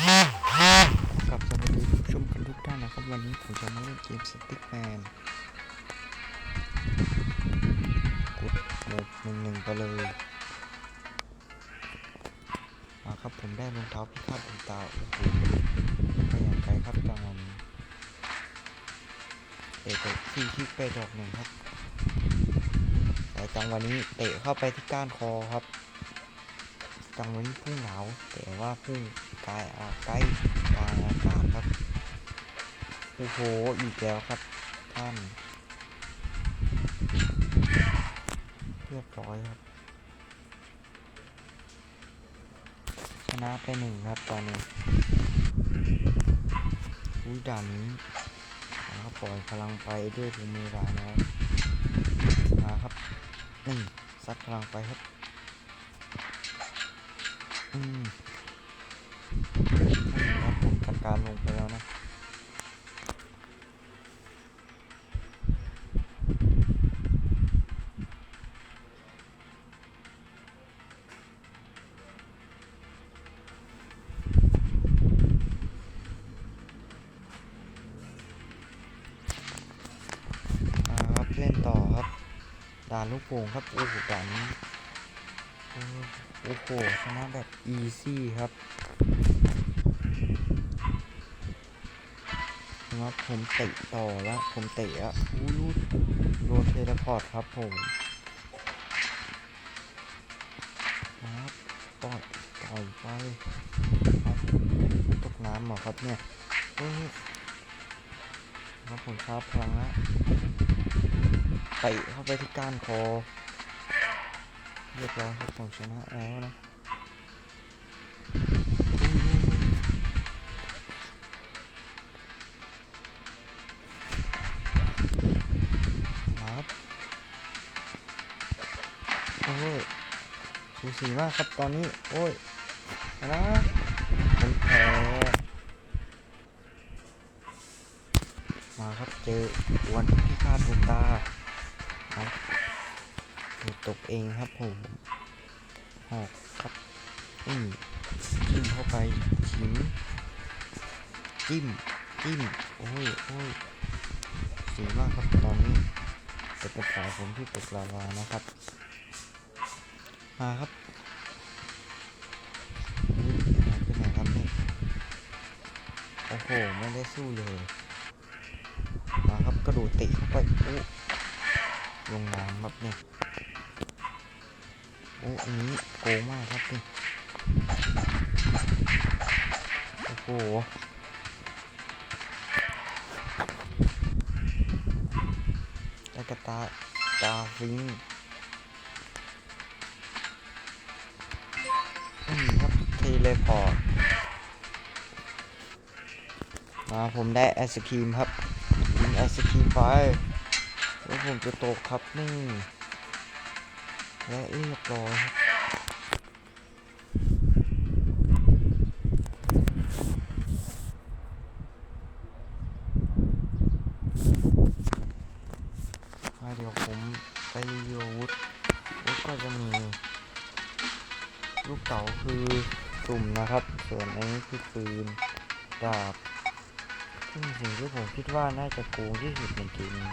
กับสวัสดีผู้ชมกันทุกท่านนะครับ วันนี้ผมจะมาเล่นเกมสติ๊กแมนกดโหมดหนึ่งหนึ่งไปเลยมาครับผมได้รองเท้าพิฆาตดวงตาโอ้โหไปอย่างไกลครับจังหวะนี้เตะที่ที่ไปดอกหนึ่งครับ แต่จังหวะนี้เตะเข้าไปที่ก้านคอครับ จังหวะนี้พุ่งเหลาแต่ว่าพุ่ง กายอาใกล้กลางอากาศครับ โอ้โห อีกแล้วครับท่าน เรียบร้อยครับ ชนะไปหนึ่งครับตอนนี้อุ้ยด่านนี้นะครับปล่อยพลังไปด้วยภูมิรานะครับมาครับนี่ซัดพลังไปครับ อืม การลงไปแล้วนะครับเล่นต่อครับด่านลูกโป่งครับ โอ้โหด่านนี้โอ้โอ้โหชนะแบบอีซี่ครับ ครับผมเตะต่อแล้วผมเตะอะอู้ยโดนเทเลพอร์ตครับผมครับปล่อยปล่อยไปเอาตกน้ำเหรอครับเนี่ยเอ้ยครับผมชาร์จพลังแล้วเตะเข้าไปที่ก้านคอเรียบร้อยครับผมชนะแล้วนะ อ้ยสูสีมากครับตอนนี้ โอ้ยนะผมแพ้มาครับเจอวันที่คาดดวงตาครับถูกตกเองครับผมหอกครับอืมจิ้มเข้าไปชิ้นจิ้มจิ้มโอ้ยโอ้ยสีมากครับตอนนี้จะเป็นสายผมที่ตกลาวานะครับ มาครับอุ๊ยหายไปไหนครับเนี่ยโอ้โหไม่ได้สู้เลย มาครับกระโดดเตะเข้าไปโอ้ลงน้ำครับเนี่ยโอ้อันนี้โกงมากครับนี่โอ้โหได้กระตาตาฟิง อืมครับเทเลพอร์ตมาผมได้ไอศครีมครับกินไอศครีมไปแล้วผมจะตกครับนี่และเรียบร้อยครับเดี๋ยวผมไปรีวิวอาวุธอาวุธก็จะมี ลูกเต๋าคือสุ่มนะครับ ส่วนอันนี้คือปืนดาบซึ่งสิ่งที่ผมคิดว่าน่าจะโกงที่สุดในเกมนี้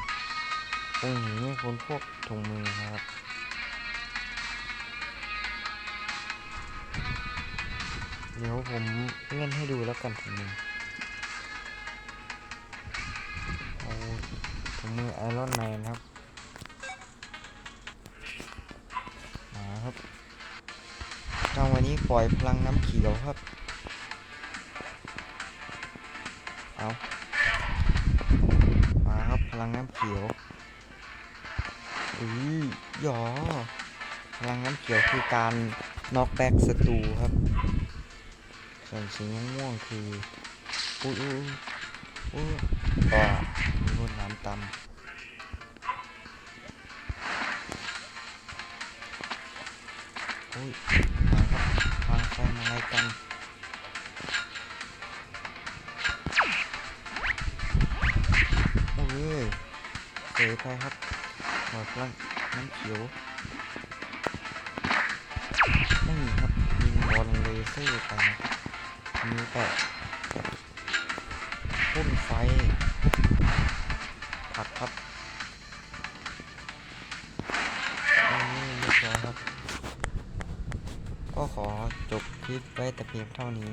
คงหนีไม่พ้นพวกถุงมือครับเดี๋ยวผมเล่นให้ดูแล้วกันถุงมือเอาถุงมือไอรอนแมนครับ ปล่อยพลังน้ำเขียวครับ เอามาครับพลังน้ำเขียวอุ้ยหยอพลังน้ำเขียวคือการน็อกแบ็กศัตรูครับ ส่วนสีม่วงคืออุ้ยอุ้ยอุ้ยก็มีน้ำตำอุ้ยมา ทางไฟมาอะไรกันโอ้ยเสยไปครับหอดพลังน้ำเขียวไม่มีครับยิงบอลเลเซอร์ไปมีแต่พุ่นไฟผักครับนนี้เรียบร้อยครับ ก็ขอจบคลิปไว้แต่เพียงเท่านี้